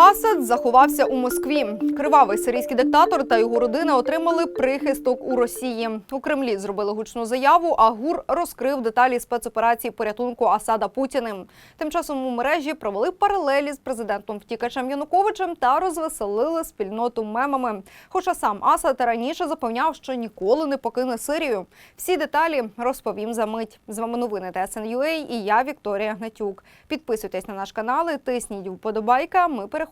Асад заховався у Москві. Кривавий сирійський диктатор та його родина отримали прихисток у Росії. У Кремлі зробили гучну заяву. А ГУР розкрив деталі спецоперації порятунку Асада Путіним. Тим часом у мережі провели паралелі з президентом втікачем Януковичем та розвеселили спільноту мемами. Хоча сам Асад раніше запевняв, що ніколи не покине Сирію. Всі деталі розповім за мить. З вами новини ТСН.UA і я Вікторія Гнатюк. Підписуйтесь на наш канал тисніть вподобайка. Ми переходимо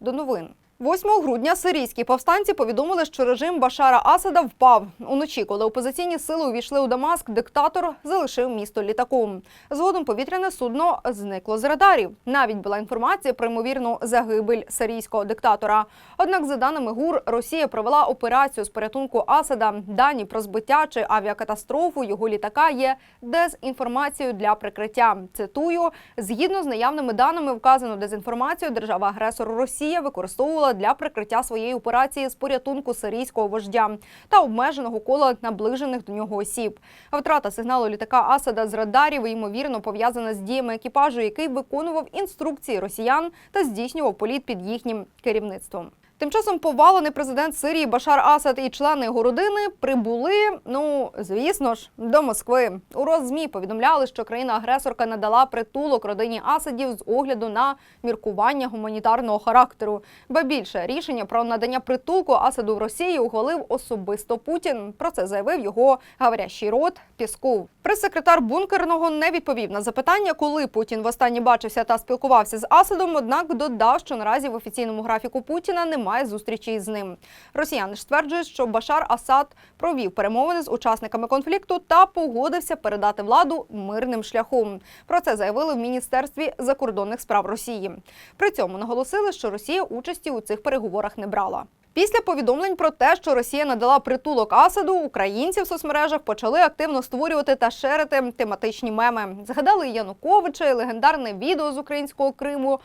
до новин. 8 грудня сирійські повстанці повідомили, що режим Башара Асада впав. Уночі, коли опозиційні сили увійшли у Дамаск, диктатор залишив місто літаком. Згодом повітряне судно зникло з радарів. Навіть була інформація про ймовірну загибель сирійського диктатора. Однак, за даними ГУР, Росія провела операцію з порятунку Асада. Дані про збиття чи авіакатастрофу його літака є дезінформацією для прикриття. Цитую: згідно з наявними даними, вказану дезінформацію держава-агресор Росія використовувала для прикриття своєї операції з порятунку сирійського вождя та обмеженого кола наближених до нього осіб. Втрата сигналу літака Асада з радарів ймовірно пов'язана з діями екіпажу, який виконував інструкції росіян та здійснював політ під їхнім керівництвом. Тим часом повалений президент Сирії Башар Асад і члени його родини прибули, ну звісно ж, до Москви. У Роззмі повідомляли, що країна-агресорка надала притулок родині Асадів з огляду на міркування гуманітарного характеру. Ба більше рішення про надання притулку Асаду в Росії ухвалив особисто Путін. Про це заявив його говорящий рот Пісков. Прес-секретар бункерного не відповів на запитання, коли Путін востаннє бачився та спілкувався з Асадом. Однак додав, що наразі в офіційному графіку Путіна немає зустрічі з ним. Росіяни ж стверджують, що Башар Асад провів перемовини з учасниками конфлікту та погодився передати владу мирним шляхом. Про це заявили в міністерстві закордонних справ Росії. При цьому наголосили, що Росія участі у цих переговорах не брала. Після повідомлень про те, що Росія надала притулок Асаду, українці в соцмережах почали активно створювати та шерити тематичні меми. Згадали Януковича, і легендарне відео з українського Криму.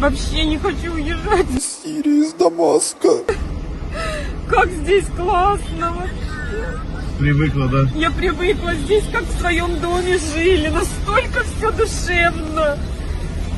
Вообще не хочу уезжать. из Сирии, из Дамаска. Как здесь классно. вообще. Привыкла, да? Я привыкла здесь, как в своем доме жили. Настолько все душевно.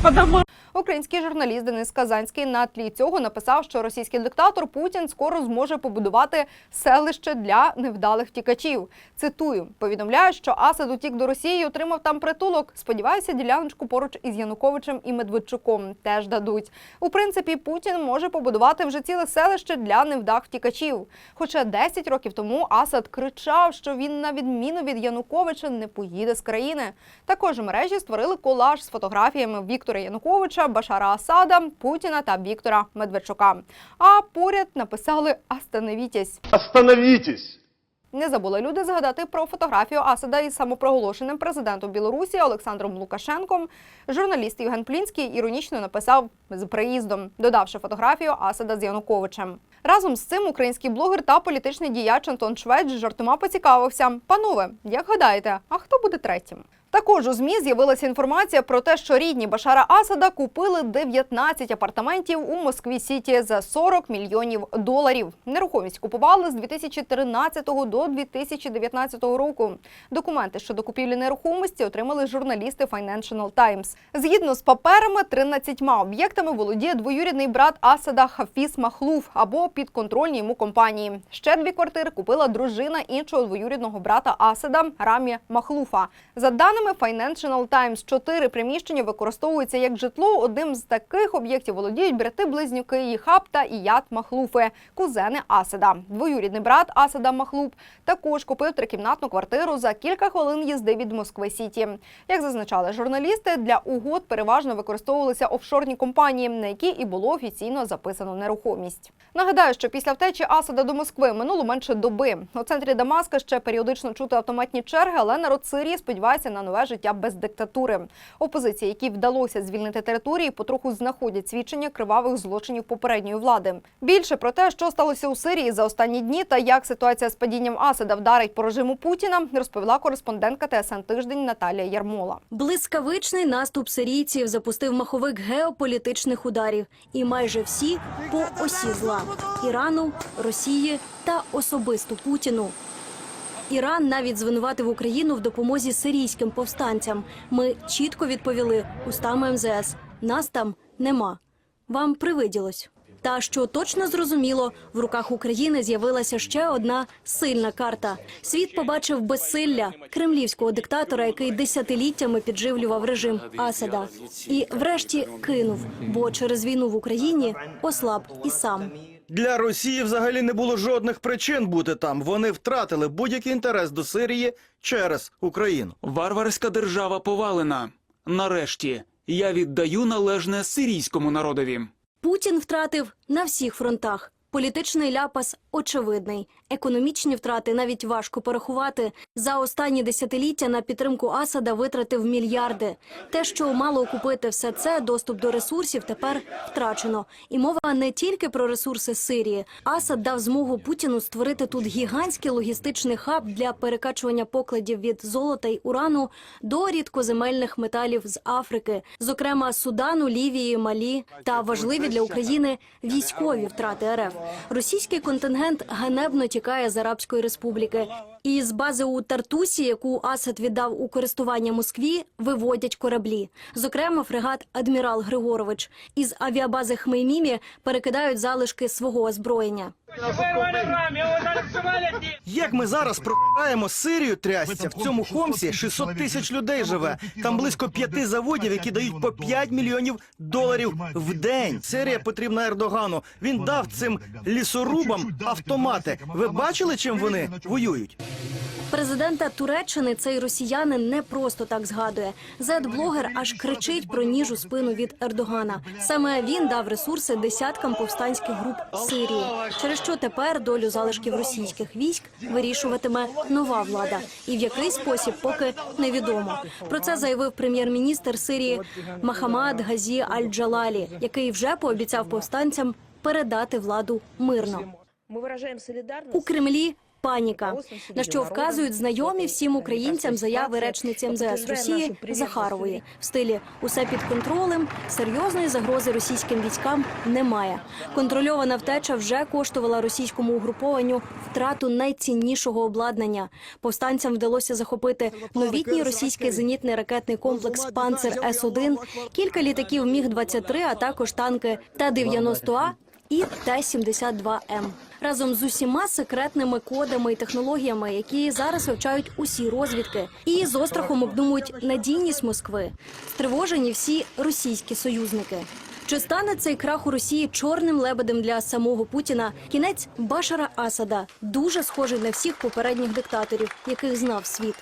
По домам. Український журналіст Денис Казанський на тлі цього написав, що російський диктатор Путін скоро зможе побудувати селище для невдалих втікачів. Цитую, повідомляю, що Асад утік до Росії і отримав там притулок. Сподіваюся, діляночку поруч із Януковичем і Медведчуком теж дадуть. У принципі, Путін може побудувати вже ціле селище для невдах втікачів. Хоча 10 років тому Асад кричав, що він на відміну від Януковича не поїде з країни. Також мережі створили колаж з фотографіями Віктора Януковича, Башара Асада, Путіна та Віктора Медведчука. А поряд написали «Остановітесь». Остановитесь! Не забули люди згадати про фотографію Асада із самопроголошеним президентом Білорусі Олександром Лукашенком. Журналіст Євген Плінський іронічно написав з приїздом, додавши фотографію Асада з Януковичем. Разом з цим український блогер та політичний діяч Антон Швець жартома поцікавився: Панове, як гадаєте, а хто буде третім? Також у змі з'явилася інформація про те, що рідні Башара Асада купили 19 апартаментів у Москві Сіті за 40 мільйонів доларів. Нерухомість купували з 2013 до 2019 року. Документи щодо купівлі нерухомості отримали журналісти Financial Times. Згідно з паперами, 13 об'єктами володіє двоюрідний брат Асада Хафіс Махлуф або підконтрольні йому компанії. Ще дві квартири купила дружина іншого двоюрідного брата Асада Рамі Махлуфа. За даними Financial Times, чотири приміщення використовуються як житло. Одним з таких об'єктів володіють брати-близнюки Їхаб та Іят Махлуфи, кузени Асада. Двоюрідний брат Асада Махлуп також купив трикімнатну квартиру за кілька хвилин їзди від Москви Сіті. Як зазначали журналісти, для угод переважно використовувалися офшорні компанії, на які і було офіційно записано нерухомість. Нагадаю, що після втечі Асада до Москви минуло менше доби. У центрі Дамаска ще періодично чути автоматні черги, але народ Сирії сподівається на нове життя без диктатури. Опозиції, які вдалося звільнити території, потроху знаходять свідчення кривавих злочинів попередньої влади. Більше про те, що сталося у Сирії за останні дні та як ситуація з падінням Асада вдарить по режиму Путіна, розповіла кореспондентка ТСН тиждень Наталія Ярмола. Блискавичний наступ сирійців запустив маховик геополітичних ударів, і майже всі по осі зла Ірану, Росії та особисто Путіну. Іран навіть звинуватив Україну в допомозі сирійським повстанцям. Ми чітко відповіли устами МЗС: нас там нема. вам привиділось. Та що точно зрозуміло, в руках України з'явилася ще одна сильна карта. Світ побачив безсилля кремлівського диктатора, який десятиліттями підживлював режим Асада, і врешті кинув, бо через війну в Україні ослаб і сам. Для Росії взагалі не було жодних причин бути там. Вони втратили будь-який інтерес до Сирії через Україну. Варварська держава повалена. Нарешті я віддаю належне сирійському народові. Путін втратив на всіх фронтах. Політичний ляпас очевидний. Економічні втрати навіть важко порахувати. За останні десятиліття на підтримку Асада витратив мільярди. Те, що мало окупити все це, доступ до ресурсів тепер втрачено. І мова не тільки про ресурси Сирії. Асад дав змогу Путіну створити тут гігантський логістичний хаб для перекачування покладів від золота й урану до рідкоземельних металів з Африки, зокрема Судану, Лівії, Малі та важливі для України військові втрати РФ. Російський контингент ганебно тікає з Арабської республіки. І з бази у Тартусі, яку Асад віддав у користування Москві, виводять кораблі. Зокрема, фрегат Адмірал Григорович. Із авіабази Хмеймімі перекидають залишки свого озброєння. Як ми зараз пропаємо Сирію трясся? В цьому Хомсі 600 тисяч людей живе. Там близько п'яти заводів, які дають по 5 мільйонів доларів в день. Сирія потрібна Ердогану. Він дав цим лісорубам автомати. Ви бачили, чим вони воюють? Президента Туреччини цей росіянин не просто так згадує. Зет-блогер аж кричить про ніж у спину від Ердогана. Саме він дав ресурси десяткам повстанських груп Сирії, через що тепер долю залишків російських військ вирішуватиме нова влада, і в який спосіб поки невідомо. Про це заявив прем'єр-міністр Сирії Махамад Газі Аль-Джалалі, який вже пообіцяв повстанцям передати владу мирно. Мы выражаем солидарность. У Кремлі паніка, на що вказують знайомі всім українцям заяви речниці МЗС Росії Захарової в стилі усе під контролем. Серйозної загрози російським військам немає. Контрольована втеча вже коштувала російському угрупованню втрату найціннішого обладнання. Повстанцям вдалося захопити новітній російський зенітний ракетний комплекс Панцер С 1 кілька літаків Міг 23 а також танки Т-90А і Т-72М. Разом з усіма секретними кодами і технологіями, які зараз вивчають усі розвідки, і з острахом обдумують надійність Москви. Стривожені всі російські союзники. Чи стане цей крах у Росії чорним лебедем для самого Путіна? Кінець Башара Асада дуже схожий на всіх попередніх диктаторів, яких знав світ.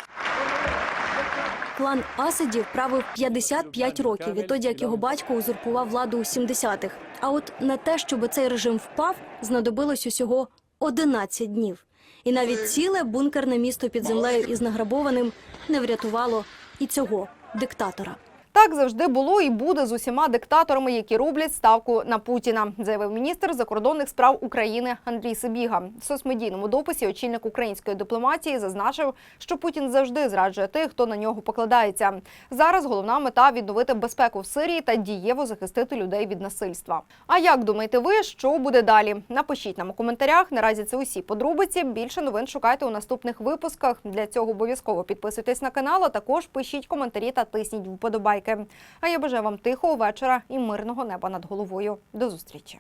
Клан Асадів правив 55 років, відтоді як його батько узурпував владу у 70-х. А от на те, щоб цей режим впав, знадобилось усього 11 днів. І навіть ціле бункерне місто під землею із награбованим не врятувало і цього диктатора. Так завжди було і буде з усіма диктаторами, які роблять ставку на Путіна, заявив міністр закордонних справ України Андрій Сибіга. В соцмедійному дописі очільник української дипломатії зазначив, що Путін завжди зраджує тих, хто на нього покладається. Зараз головна мета відновити безпеку в Сирії та дієво захистити людей від насильства. А як думаєте ви, що буде далі? Напишіть нам у коментарях. Наразі це усі подробиці. Більше новин шукайте у наступних випусках. Для цього обов'язково підписуйтесь на канал. а Також пишіть коментарі та тисніть вподобайки. А я бажаю вам тихого вечора і мирного неба над головою. До зустрічі.